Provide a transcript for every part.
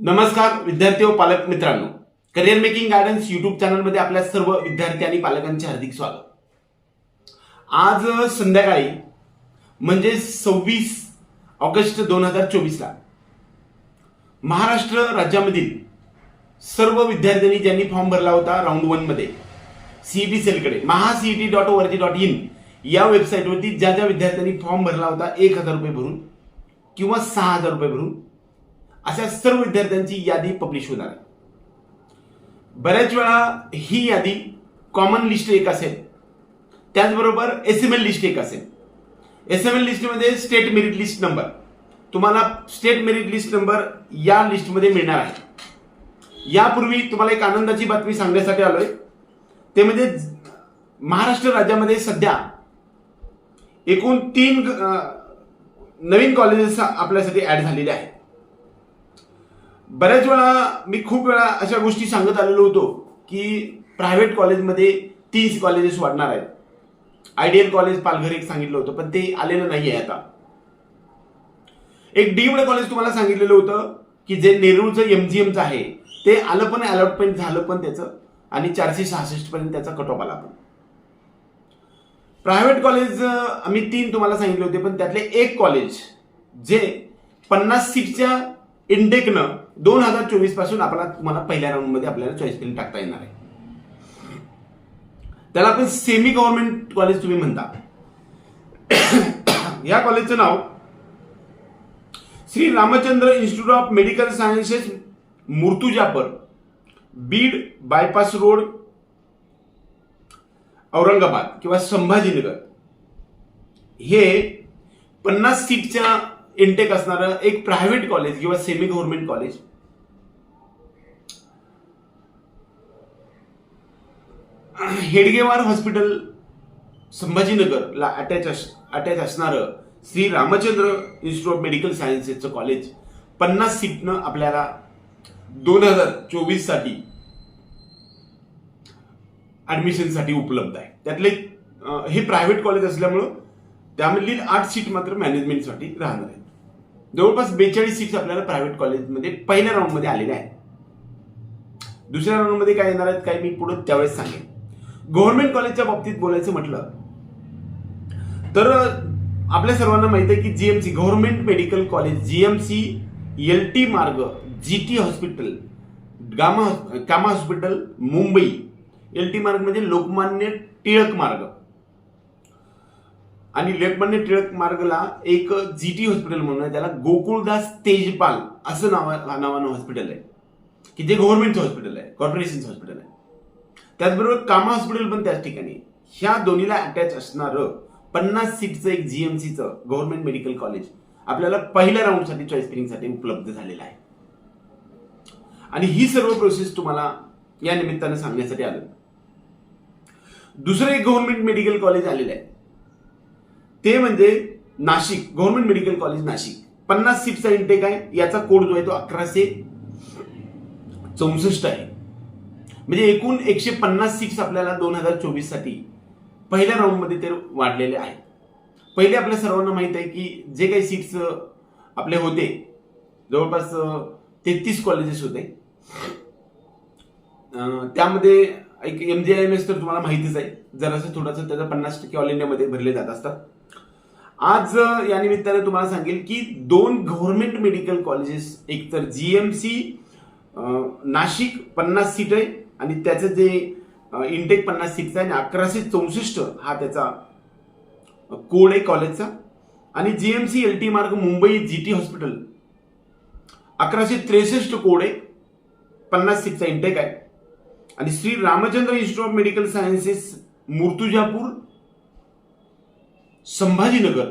नमस्कार विद्यार्थी व पालक मित्रांनो. करिअर मेकिंग गायडन्स युट्यूब चॅनलमध्ये आपल्या सर्व विद्यार्थी आणि पालकांचे हार्दिक स्वागत. आज संध्याकाळी म्हणजे सव्वीस ऑगस्ट दोन हजार चोवीसला महाराष्ट्र राज्यामधील सर्व विद्यार्थ्यांनी ज्यांनी फॉर्म भरला होता राऊंड वनमध्ये सीईटी सेलकडे महासीईटी डॉट ओ जी डॉट इन या वेबसाईटवरती ज्या ज्या विद्यार्थ्यांनी फॉर्म भरला होता एक हजार रुपये भरून किंवा सहा हजार रुपये भरून अशा सर्व विद्यार्थ्यांची यादी पब्लिश होणार आहे. बऱ्याच वेळा ही यादी कॉमन लिस्ट एक असेल. त्याचबरोबर एस एम एल लिस्ट एक असेल. एस एम एल लिस्टमध्ये स्टेट मेरिट लिस्ट नंबर तुम्हाला स्टेट मेरिट लिस्ट नंबर या लिस्टमध्ये मिळणार आहे. यापूर्वी तुम्हाला एक आनंदाची बातमी सांगण्यासाठी आलोय. ते म्हणजे महाराष्ट्र राज्यामध्ये सध्या एकूण तीन नवीन कॉलेजेस आपल्यासाठी ऍड झालेले आहेत. बऱ्याच वेळा मी खूप वेळा अशा गोष्टी सांगत आलेलो होतो की प्रायव्हेट कॉलेजमध्ये तीस कॉलेजेस वाढणार आहेत. आयडियल कॉलेज पालघर एक सांगितलं होतं पण ते आलेलं नाही आहे आता. एक डीमड कॉलेज तुम्हाला सांगितलेलं होतं की जे नेरूळचं एमजीएमचं आहे ते आलं पण अलॉटमेंट झालं पण त्याचं आणि चारशे सहासष्ट पर्यंत त्याचा कट ऑफ आला पण. प्रायव्हेट कॉलेज आम्ही तीन तुम्हाला सांगितले होते पण त्यातले एक कॉलेज जे पन्नास सीटच्या इंडेकनं दोन हजार चोवीसपासून आपल्याला तुम्हाला पहिल्या राऊंडमध्ये आपल्याला चॉईस फिल्म टाकता येणार आहे. त्याला आपण सेमी गव्हर्नमेंट कॉलेज तुम्ही म्हणता. या कॉलेजचं नाव Shri Ramchandra institute of medical sciences Murtuzapur Beed bypass road Aurangabad किंवा संभाजीनगर. हे पन्नास सीटच्या इनटेक असणारं एक प्रायव्हेट कॉलेज किंवा semi government college Hedgewar hospital संभाजीनगरला attach attach असणारं Shri Ramchandra institute of medical सायन्सेसचं college पन्नास सीटनं आपल्याला दोन हजार चोवीससाठी ऍडमिशनसाठी उपलब्ध आहे. त्यातले हे प्रायव्हेट कॉलेज असल्यामुळं त्यामधील आठ सीट मात्र मॅनेजमेंटसाठी राहणार आहेत. जवळपास बेचाळीस सीट्स आपल्याला प्रायव्हेट कॉलेजमध्ये पहिल्या राऊंडमध्ये आलेल्या आहेत. दुसऱ्या राऊंडमध्ये काय येणार आहेत काय मी पुढे त्यावेळेस सांगेन. गव्हर्नमेंट कॉलेजच्या बाबतीत बोलायचं म्हटलं तर आपल्या सर्वांना माहिती आहे की GMC government medical college GMC L T Marg G T hospital Gama Cama hospital Mumbai L T Marg म्हणजे लोकमान्य टिळक मार्ग. आणि लोकमान्य टिळक मार्गला एक जी टी हॉस्पिटल म्हणून आहे त्याला गोकुळदास तेजपाल असं नावा नावानं हॉस्पिटल आहे. की जे गव्हर्नमेंटचं हॉस्पिटल आहे कॉर्पोरेशनचं हॉस्पिटल आहे. त्याचबरोबर कामा हॉस्पिटल पण त्याच ठिकाणी ह्या दोन्हीला अटॅच असणारं पन्नास सीटचं एक जीएमसीचं गव्हर्नमेंट मेडिकल कॉलेज आपल्याला पहिल्या राऊंडसाठी चॉईस फिलिंगसाठी उपलब्ध झालेलं आहे. आणि ही सर्व प्रोसेस तुम्हाला या निमित्तानं सांगण्यासाठी आलं दुसरं एक गव्हर्नमेंट मेडिकल कॉलेज आलेलं आहे. ते म्हणजे Nashik government medical college Nashik. पन्नास सीटचा इंटेक आहे याचा कोड जो आहे तो अकराशे चौसष्ट आहे. म्हणजे एकूण एकशे पन्नास सीट्स आपल्याला दोन हजार चोवीससाठी पहिल्या राऊंडमध्ये ते वाढलेले आहेत. पहिले आपल्या सर्वांना माहीत आहे की जे काही सीट्स आपले होते जवळपास तेहतीस कॉलेजेस होते. त्यामध्ये एक एम आय एम एस तर तुम्हाला माहितीच आहे. जरासं थोडंसं त्याचं पन्नास टक्के ऑल इंडियामध्ये भरले जात असतात. आज या निमित्ताने तुम्हाला सांगेल की दोन गव्हर्नमेंट मेडिकल कॉलेजेस एक तर सी नाशिक पन्नास सीट आहे आणि त्याचं जे इंटेक पन्नास सीटचं आहे आणि अकराशे चौसष्ट हा त्याचा कोड आहे कॉलेजचा आणि G M C L T Marg Mumbai G T hospital अकराशे त्रेसष्ट कोड आहे. पन्नास सीटचा इंटेक आहे. आणि Shri Ramchandra institute of medical sciences Murtuzapur Sambhajinagar.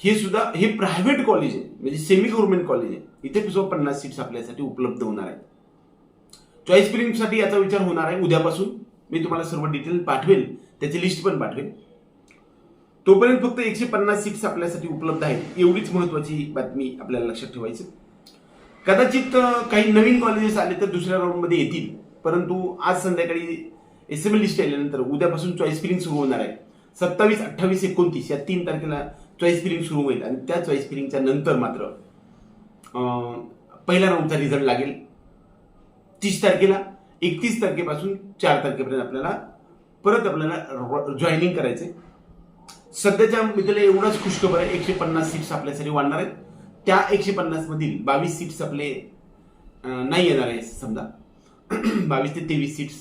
हे सुद्धा हे प्रायव्हेट कॉलेज आहे. म्हणजे सेमी गव्हर्नमेंट कॉलेज आहे. इथे सुद्धा पन्नास सीट्स आपल्यासाठी उपलब्ध होणार आहेत. चॉईस फिलिंगसाठी याचा विचार होणार आहे उद्यापासून. मी तुम्हाला सर्व डिटेल पाठवेल. त्याची लिस्ट पण पाठवेल. तोपर्यंत फक्त एकशे पन्नास सीट्स आपल्यासाठी उपलब्ध आहेत. एवढीच महत्वाची बातमी आपल्याला लक्षात ठेवायची. कदाचित काही नवीन कॉलेजेस आले तर दुसऱ्या राऊंडमध्ये येतील. परंतु आज संध्याकाळी एस एम एल लिस्ट आल्यानंतर उद्यापासून चॉईस फिलिंग सुरू होणार आहे. सत्तावीस अठ्ठावीस एकोणतीस या तीन तारखेला चॉईस फिलिंग सुरू होईल. आणि त्या चॉईस फिलिंगच्या नंतर मात्र पहिल्या राऊंडचा रिझल्ट लागेल. तीस तारखेला एकतीस तारखेपासून चार तारखेपर्यंत आपल्याला परत आपल्याला जॉईनिंग करायचंय. सध्याच्या मित्राला एवढाच खुशखबर आहे. एकशे पन्नास सीट्स आपल्यासाठी वाढणार आहेत. त्या एकशे पन्नासमधील बावीस सीट्स आपले नाही येणार आहे समजा. बावीस ते तेवीस सीट्स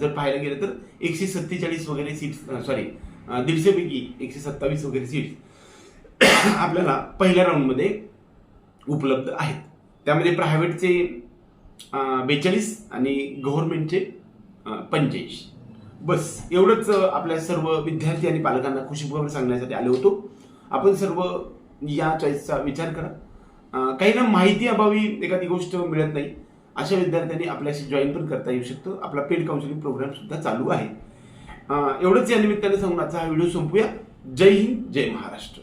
जर पाहायला गेलं तर एकशे सत्तेचाळीस वगैरे सीट्स सॉरी दीडशेपैकी एकशे सत्तावीस वगैरे सीट्स आपल्याला पहिल्या राऊंडमध्ये उपलब्ध आहेत. त्यामध्ये प्रायव्हेटचे बेचाळीस आणि गव्हर्नमेंटचे पंचेचाळीस बस एवढंच आपल्या सर्व विद्यार्थी आणि पालकांना खुशीखबर सांगण्यासाठी आलो होतो. आपण सर्व या चॉईसचा विचार करा. काही ना माहिती अभावी एखादी गोष्ट मिळत नाही. अशा विद्यार्थ्यांनी आपल्याशी जॉईन पण करता येऊ शकतो. आपला पेड काउन्सिलिंग प्रोग्राम सुद्धा चालू आहे. एवढंच या निमित्ताने सांगून आजचा हा व्हिडिओ संपूया. जय हिंद जय महाराष्ट्र.